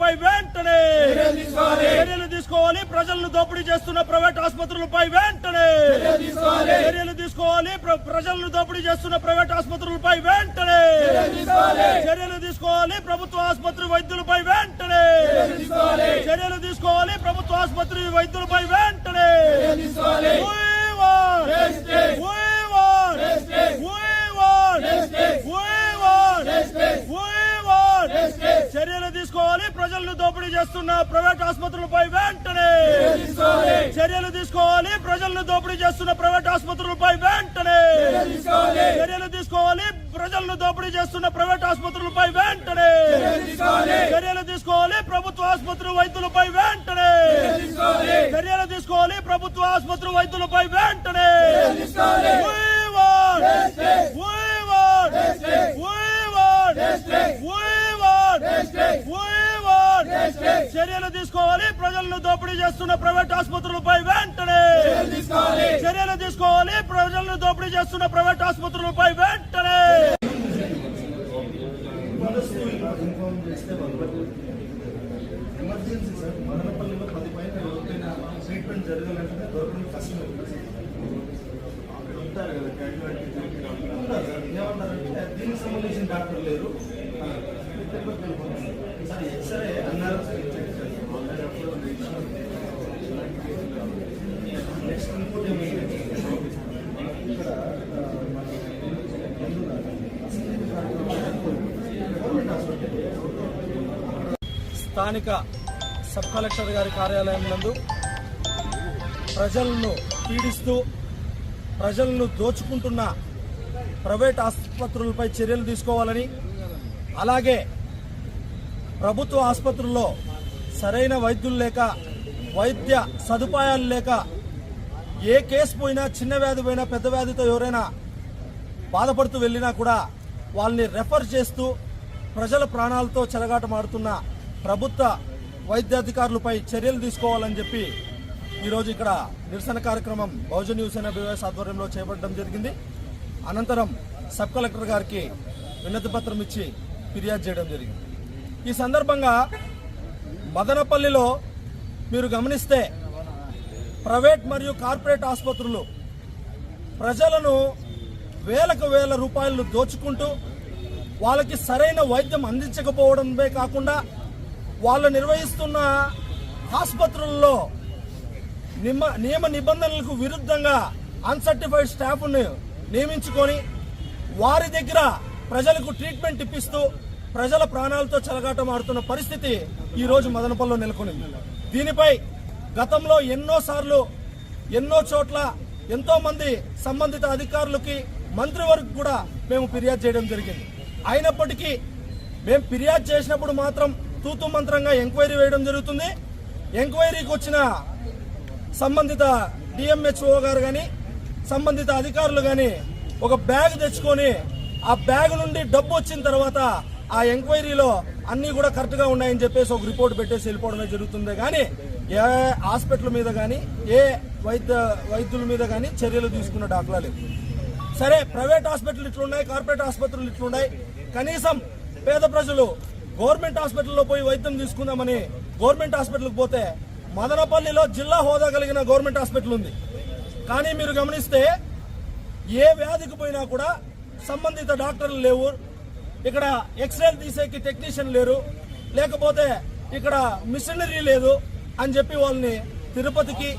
పై వెంటనే చర్యలు తీసుకోవాలి. ప్రజలను దోపిడీ చేస్తున్న ప్రైవేట్ ఆసుపత్రులపై వెంటనే చర్యలు తీసుకోవాలి. ప్ర- ప్రజలను దోపిడీ చేస్తున్న ప్రైవేట్ ఆసుపత్రులపై వెంటనే చర్యలు తీసుకోవాలి. ప్రభుత్వ ఆసుపత్రి వైద్యులపై వెంటనే చర్యలు తీసుకోవాలి. ప్రభుత్వ ఆసుపత్రి వైద్యులపై వెంటనే ప్రజలను దోపిడీ చేస్తున్న ప్రైవేట్ ఆసుపత్రులపై వెంటనే చర్యలు తీసుకోవాలి. ప్రజలను దోపిడీ చేస్తున్న ప్రైవేట్ ఆసుపత్రులపై వెంటనే చర్యలు తీసుకోవాలి. ప్రజలను దోపిడీ చేస్తున్న ప్రైవేట్ ఆసుపత్రులపై వెంటనే చర్యలు తీసుకోవాలి. ప్రభుత్వ ఆసుపత్రి వైద్యులపై వెంటనే చర్యలు తీసుకోవాలి. ప్రభుత్వ ఆసుపత్రి వైద్యులపై వెంటనే చర్యలు తీసుకోవాలి. ప్రజలను దోపిడీ చేస్తున్న ప్రైవేట్ ఆసుపత్రులపై వెంటనే చర్యలు తీసుకోవాలి. ప్రజలను దోపిడీ చేస్తున్న ప్రైవేట్ ఆసుపత్రులపై వెంటనే ఎమర్జెన్సీ సార్ మదనపల్లిలో పది పైన ఎవరికైనా ట్రీట్మెంట్ జరగాలంటే దొరకడం కష్టం అక్కడ ఉంటారు కదా క్యాజువాలిటీ ఉంటారు సార్ ఏమంటారంటే దీనికి సంబంధించిన డాక్టర్ లేరు ఆ, తిరుపతికి వెళ్ళిపోతారు. సార్ ఎక్స్రే అన్నారు సార్ చెక్ చేస్తాం. ఆల్రెడీ అప్పుడు ఉంది. నెక్స్ట్ ఇంకోటి ఏమైంది ఇక్కడ ఆ, మన గవర్నమెంట్ హాస్పిటల్ స్థానిక సబ్ కలెక్టర్ గారి కార్యాలయం నందు ప్రజలను పీడిస్తూ ప్రజలను దోచుకుంటున్న ప్రైవేట్ ఆసుపత్రులపై చర్యలు తీసుకోవాలని అలాగే ప్రభుత్వ ఆసుపత్రుల్లో సరైన వైద్యులు లేక వైద్య సదుపాయాలు లేక ఏ కేసు పోయినా చిన్న వ్యాధి పోయినా పెద్ద వ్యాధితో ఎవరైనా బాధపడుతూ వెళ్ళినా కూడా వాళ్ళని రెఫర్ చేస్తూ ప్రజల ప్రాణాలతో చెలగాటమాడుతున్న ప్రభుత్వ వైద్యాధికారులపై చర్యలు తీసుకోవాలని చెప్పి ఈరోజు ఇక్కడ నిరసన కార్యక్రమం బహుజన్ న్యూస్ అనే బీవైఎస్ ఆధ్వర్యంలో చేపట్టడం జరిగింది. అనంతరం సబ్ కలెక్టర్ గారికి వినతి పత్రం ఇచ్చి ఫిర్యాదు చేయడం జరిగింది. ఈ సందర్భంగా మదనపల్లిలో మీరు గమనిస్తే ప్రైవేట్ మరియు కార్పొరేట్ ఆసుపత్రులు ప్రజలను వేలకు వేల రూపాయలు దోచుకుంటూ వాళ్ళకి సరైన వైద్యం అందించకపోవడమే కాకుండా వాళ్ళు నిర్వహిస్తున్న ఆసుపత్రుల్లో నిమ నియమ నిబంధనలకు విరుద్ధంగా అన్సర్టిఫైడ్ స్టాఫ్ను నియమించుకొని వారి దగ్గర ప్రజలకు ట్రీట్మెంట్ ఇప్పిస్తూ ప్రజల ప్రాణాలతో చెలగాటమాడుతున్న పరిస్థితి ఈరోజు మదనపల్లిలో నెలకొనింది. దీనిపై గతంలో ఎన్నోసార్లు ఎన్నో చోట్ల ఎంతో మంది సంబంధిత అధికారులకి మంత్రి వరకు కూడా మేము ఫిర్యాదు చేయడం జరిగింది. అయినప్పటికీ మేము ఫిర్యాదు చేసినప్పుడు మాత్రం తూతు మంత్రంగా ఎంక్వైరీ వేయడం జరుగుతుంది. ఎంక్వైరీకి వచ్చిన సంబంధిత డిఎంహెచ్ఓ గారు కానీ సంబంధిత అధికారులు కానీ ఒక బ్యాగ్ తెచ్చుకొని ఆ బ్యాగ్ నుండి డబ్బు వచ్చిన తర్వాత ఆ ఎంక్వైరీలో అన్ని కూడా కరెక్ట్గా ఉన్నాయని చెప్పేసి ఒక రిపోర్ట్ పెట్టేసి వెళ్ళిపోవడమే జరుగుతుంది. కానీ ఏ హాస్పిటల్ మీద కానీ ఏ వైద్య వైద్యుల మీద కానీ చర్యలు తీసుకున్న దాఖలా లేవు. సరే ప్రైవేట్ హాస్పిటల్ ఇట్లున్నాయి కార్పొరేట్ ఆసుపత్రులు ఇట్లున్నాయి. కనీసం పేద ప్రజలు గవర్నమెంట్ హాస్పిటల్లో పోయి వైద్యం తీసుకుందామని గవర్నమెంట్ హాస్పిటల్కి పోతే మదనపల్లిలో జిల్లా హోదా కలిగిన గవర్నమెంట్ హాస్పిటల్ ఉంది. కానీ మీరు గమనిస్తే ఏ వ్యాధికి పోయినా కూడా సంబంధిత డాక్టర్లు లేవు. ఇక్కడ ఎక్స్రేలు తీసేకి టెక్నీషియన్ లేరు. లేకపోతే ఇక్కడ మిషనరీ లేదు అని చెప్పి వాళ్ళని తిరుపతికి